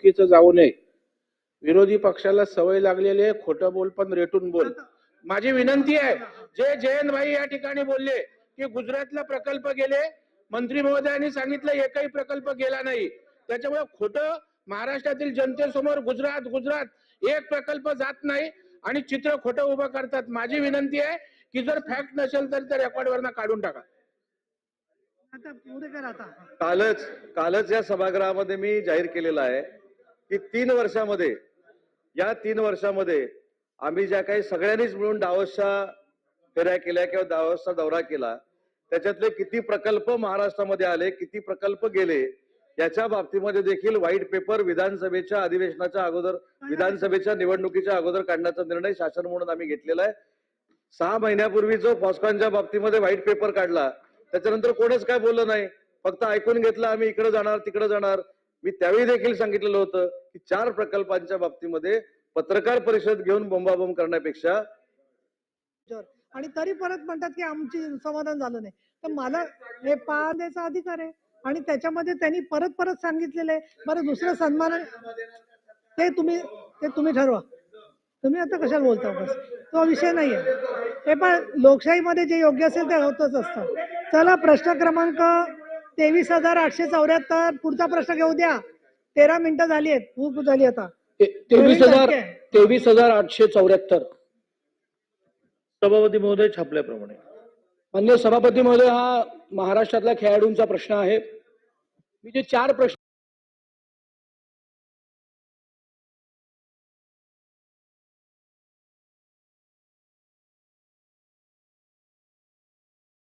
चुकीचं जाऊ नये. विरोधी पक्षाला सवय लागलेली आहे खोटं बोल पण रेटून बोल. माझी विनंती आहे जे जयंत भाई या ठिकाणी बोलले की गुजरातला प्रकल्प गेले मंत्री महोदयांनी सांगितलं एकही प्रकल्प गेला नाही. त्याच्यामुळे खोटं महाराष्ट्रातील जनतेसमोर गुजरात गुजरात एक प्रकल्प जात नाही आणि चित्र खोटं उभं करतात. माझी विनंती आहे की जर फॅक्ट नसेल तर त्या रेकॉर्डवरनं काढून टाका. आता पुढे कर आता. कालच कालच या सभागृहामध्ये मी जाहीर केलेलं आहे की तीन वर्षामध्ये या तीन वर्षामध्ये आम्ही ज्या काही सगळ्यांनीच मिळून डावसच्या फेऱ्या केल्या किंवा डावसचा दौरा केला त्याच्यातले किती प्रकल्प महाराष्ट्रामध्ये आले किती प्रकल्प गेले याच्या बाबतीमध्ये देखील व्हाईट पेपर विधानसभेच्या अधिवेशनाच्या अगोदर विधानसभेच्या निवडणुकीच्या अगोदर काढण्याचा निर्णय शासन म्हणून आम्ही घेतलेला आहे. सहा महिन्यापूर्वी जो फॉस्कॉनच्या बाबतीमध्ये व्हाईट पेपर काढला त्याच्यानंतर कोणच काय बोललं नाही. फक्त ऐकून घेतलं आम्ही इकडे जाणार तिकडे जाणार. मी त्यावेळी देखील सांगितलेलं होतं की चार प्रकल्पांच्या बाबतीमध्ये पत्रकार परिषद घेऊन बोंबाबोंब करण्यापेक्षा आणि तरी परत म्हणतात की आमची समाधान झालं नाही. तर मला हे पाहण्याचा अधिकार आहे. आणि त्याच्यामध्ये त्यांनी परत परत सांगितलेलं आहे. बरं दुसरं सन्मान ते तुम्ही ते तुम्ही ठरवा. तुम्ही आता कशाला बोलता बस तो विषय नाही आहे हे पण लोकशाहीमध्ये जे योग्य असेल ते होतच असतं. चला प्रश्न क्रमांक तेवीस हजार आठशे चौऱ्याहत्तर. पुढचा प्रश्न घेऊ द्या. तेरा मिनिटं झाली आहेत खूप झाली आता. तेवीस हजार. तेवीस हजार आठशे चौऱ्याहत्तर. सभापती महोदय छापल्याप्रमाणे. मान्य सभापती महोदय हा महाराष्ट्रातल्या खेळाडूंचा प्रश्न आहे. मी जे चार प्रश्न